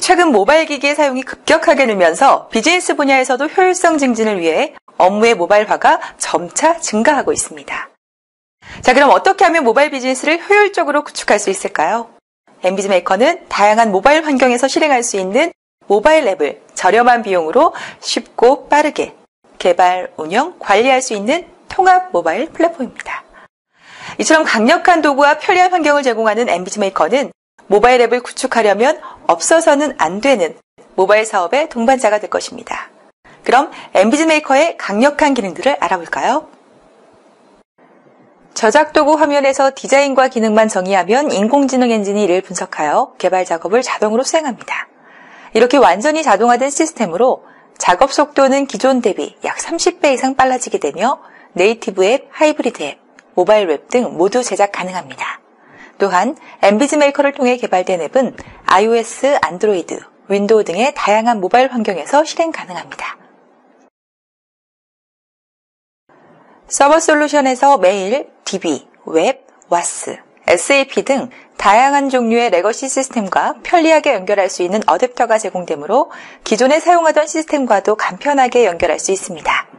최근 모바일 기기의 사용이 급격하게 늘면서 비즈니스 분야에서도 효율성 증진을 위해 업무의 모바일화가 점차 증가하고 있습니다. 자, 그럼 어떻게 하면 모바일 비즈니스를 효율적으로 구축할 수 있을까요? 엠비즈 메이커는 다양한 모바일 환경에서 실행할 수 있는 모바일 앱을 저렴한 비용으로 쉽고 빠르게 개발, 운영, 관리할 수 있는 통합 모바일 플랫폼입니다. 이처럼 강력한 도구와 편리한 환경을 제공하는 엠비즈 메이커는 모바일 앱을 구축하려면 없어서는 안 되는 모바일 사업의 동반자가 될 것입니다. 그럼 엠비즈 메이커의 강력한 기능들을 알아볼까요? 저작 도구 화면에서 디자인과 기능만 정의하면 인공지능 엔진이 이를 분석하여 개발 작업을 자동으로 수행합니다. 이렇게 완전히 자동화된 시스템으로 작업 속도는 기존 대비 약 30배 이상 빨라지게 되며 네이티브 앱, 하이브리드 앱, 모바일 웹 등 모두 제작 가능합니다. 또한 엠비즈 메이커를 통해 개발된 앱은 iOS, 안드로이드, 윈도우 등의 다양한 모바일 환경에서 실행 가능합니다. 서버 솔루션에서 메일, DB, 웹, 와스, SAP 등 다양한 종류의 레거시 시스템과 편리하게 연결할 수 있는 어댑터가 제공되므로 기존에 사용하던 시스템과도 간편하게 연결할 수 있습니다.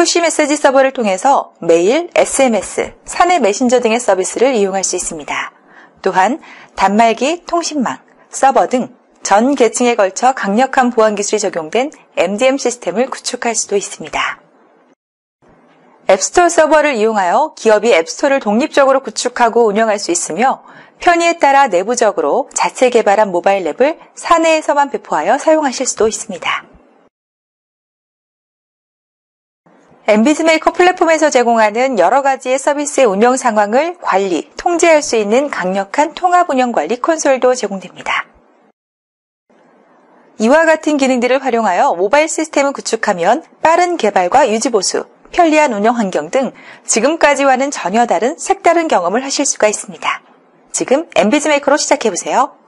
푸시 메시지 서버를 통해서 메일, SMS, 사내 메신저 등의 서비스를 이용할 수 있습니다. 또한 단말기, 통신망, 서버 등 전 계층에 걸쳐 강력한 보안 기술이 적용된 MDM 시스템을 구축할 수도 있습니다. 앱스토어 서버를 이용하여 기업이 앱스토어를 독립적으로 구축하고 운영할 수 있으며 편의에 따라 내부적으로 자체 개발한 모바일 앱을 사내에서만 배포하여 사용하실 수도 있습니다. 엠비즈 메이커 플랫폼에서 제공하는 여러 가지의 서비스의 운영 상황을 관리, 통제할 수 있는 강력한 통합 운영 관리 콘솔도 제공됩니다. 이와 같은 기능들을 활용하여 모바일 시스템을 구축하면 빠른 개발과 유지 보수, 편리한 운영 환경 등 지금까지와는 전혀 다른 색다른 경험을 하실 수가 있습니다. 지금 엠비즈 메이커로 시작해보세요.